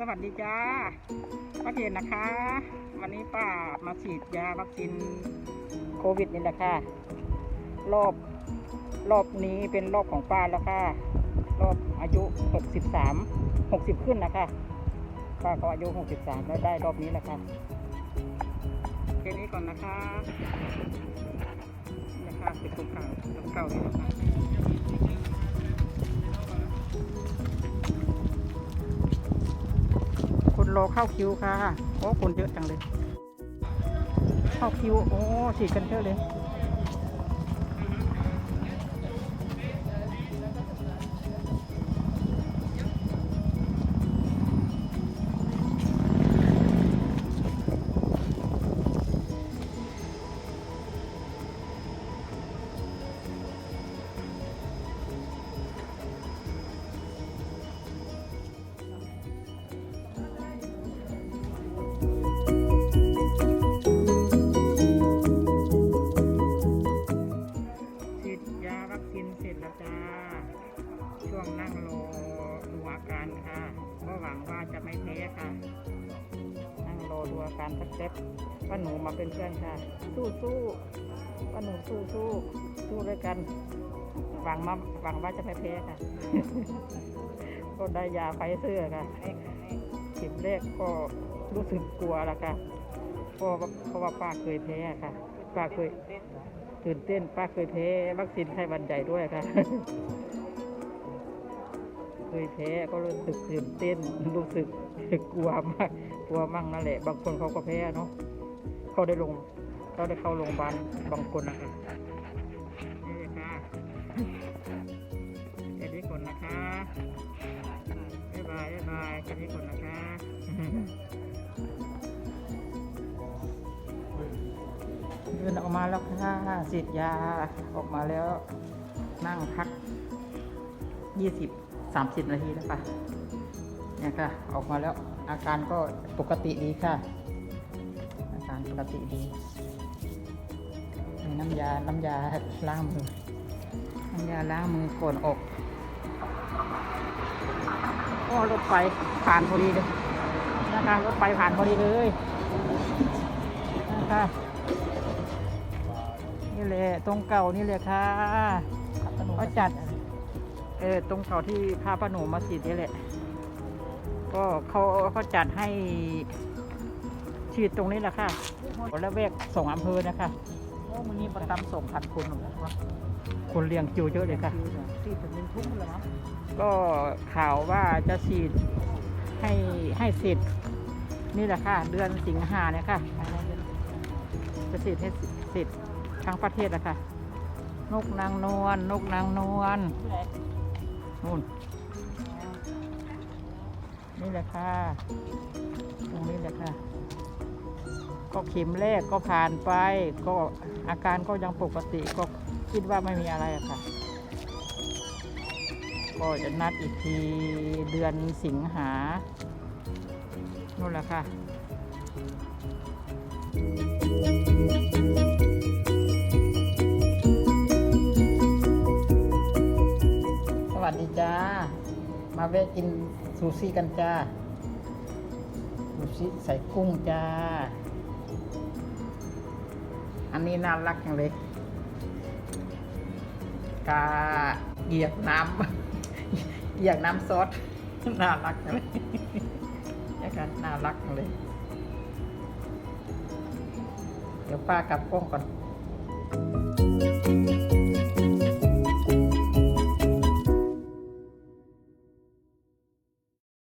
สวัสดีจ้าป้าเกณฑ์นะคะ วันนี้ป้ามาฉีดยาวัคซีนโควิดนี่แหละค่ะ รอบรอบนี้เป็นรอบของป้าแล้วค่ะ รอบอายุ 63 60 ขึ้นนะคะ ป้าก็อายุ 63 แล้วได้รอบนี้แหละค่ะแค่นี้ก่อนนะคะนะคะเป็นตัวเก่าตัวเก่านี่นะคะ รอเข้าคิวค่ะ โอ้ คนเยอะจังเลย เข้าคิว โอ้ฉีดกันเยอะเลย ช่วงนั่งรอดูอาการค่ะ ก็หวังว่าจะไม่แพ้ค่ะ นั่งรอดูอาการสักเซ็ปป้าหนูมาเป็นเพื่อนค่ะ สู้สู้ป้าหนูสู้สู้สู้ด้วยกัน หวังมาหวังว่าจะไม่แพ้ค่ะก็ได้ยาไฟเซอร์ค่ะเข็มแรกก็รู้สึกกลัวล้วค่ะเพราะว่าเพราะว่าป้าเคยแพ้ค่ะ ป้าเคยตื่นเต้นป้าเคยแพ้วัคซีนไข้หวัดใหญ่ด้วยค่ะ ยแพ้ก็รู้สึกตื่นเต้นรู้สึกกลัวมากกลัวมั่งนั่นแหละ บางคนเขาก็แพ้เนาะเขาได้ลงเขาได้เข้าโรงพยาบาลบางคนนะคะนี่ค่ะแค่นี้ก่อนนะคะบ๊ายบายบ๊ายบายแค่นี้ก่อนนะคะเดินออกมาแล้วค่ะฉีดยาออกมาแล้วนั่งพัก20 30 นาทีแล้วค่ะเนี่ยค่ะ ออกมาแล้วอาการก็ปกติดีค่ะ อาการปกติดีมีน้ำยา น้ำยาล้างมือ น้ำยาล้างมือก่อนออกก็รถไฟผ่านพอดีเลยนะคะรถไฟผ่านพอดีเลยนะคะนี่แหละตรงเก่านี่แหละค่ะเขาจัด เออตรงเก่าที่พาป้าหนูมาฉีนี่แหละ ก็เขาเขาจัดให้ฉีดตรงนี้แหละค่ะแล้วแวกสองอำเภอนะคะโอ้มันนี้ประจำสองพันคนหรอวะคนเรียงคิวเยอะเลยค่ะที่ถึงหนึ่งทุ่มแล้วมั้งก็ข่าวว่าจะฉีดให้ให้เสร็จนี่แหละค่ะ เดือนสิงหาเนี่ยค่ะ จะฉีดให้เสร็จทั้งประเทศอะค่ะ นกนางนวลนกนางนวล นู่นนี่แหละค่ะ ตรงนี้แหละค่ะ ก็เข็มแรกก็ผ่านไป ก็อาการก็ยังปกติก็คิดว่าไม่มีอะไรอะค่ะ ก็จะนัดอีกทีเดือนสิงหา นู่นแหละค่ะ มาแวะกินซูซี่กันจ้าซูซี่ใส่กุ้งจ้า อันนี้น่ารักจังเลยกาเหยียบน้ำเหยียบน้ำซอสน่ารักจังเลยนี่กันน่ารักจังเลย เดี๋ยวป้ากลับกล้องก่อน